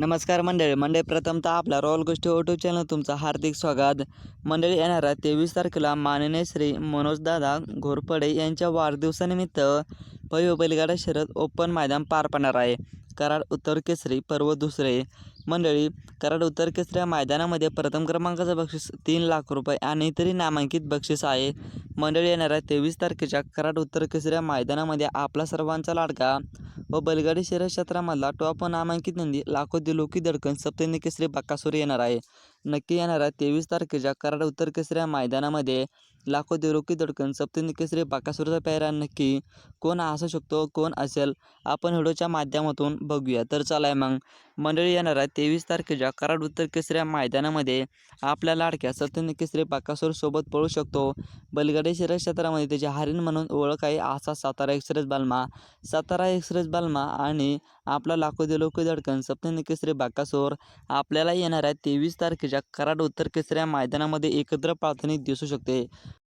नमस्कार मंडळी. मंडळी प्रथमतः आपल्या रॉयल गोष्टी यूट्यूब चॅनल तुमचं हार्दिक स्वागत. मंडळी येणाऱ्या तेवीस तारखेला माननीय श्री मनोजदादा घोरपडे यांच्या वाढदिवसानिमित्त भव्य बैलगाडा शर्यत ओपन मैदान पार पडणार आहे. कराड उत्तर केसरी पर्व दुसरे. मंडळी कराड उत्तर केसरी या मैदानामध्ये प्रथम क्रमांकाचं बक्षीस तीन लाख रुपये आणि इतरही नामांकित बक्षीस आहे. मंडळी येणाऱ्या तेवीस तारखेच्या कराड उत्तर केसऱ्या मैदानामध्ये. आपला सर्वांचा लाडका व बैलगाडी शहर क्षेत्रामधला टॉप नामांकित नंदी लाखो दिलोकी दडकन सप्तनी केसरी बाकासुरी येणार आहे. नक्की येणाऱ्या तेवीस तारखेच्या कराड उत्तर केसऱ्या मैदानामध्ये लाखो दिलोकी दडकन सप्तनी केसरी बाकासुरीचा पेहरा नक्की कोण असू शकतो कोण असेल आपण व्हिडिओच्या माध्यमातून बघूया. तर चला मग. मंडळी येणाऱ्या तेवीस तारखेच्या कराड उत्तर केसऱ्या मैदानामध्ये आपल्या लाडक्या सत्यन केसरी बक्कासूर सोबत पळू शकतो. बलगडे शर्यत क्षेत्रामध्ये त्याची हरिण म्हणून ओळख आहे असा सातारा एक्सप्रेस बालमा. सातारा एक्सप्रेस बालमा आणि आपला लाखो दिलोकी धडकन सप्तनी केसरी बाकासोर आपल्याला येणाऱ्या तेवीस तारखेच्या कराड उत्तर केसऱ्या मैदानामध्ये एकत्र पाळताना दिसू शकते.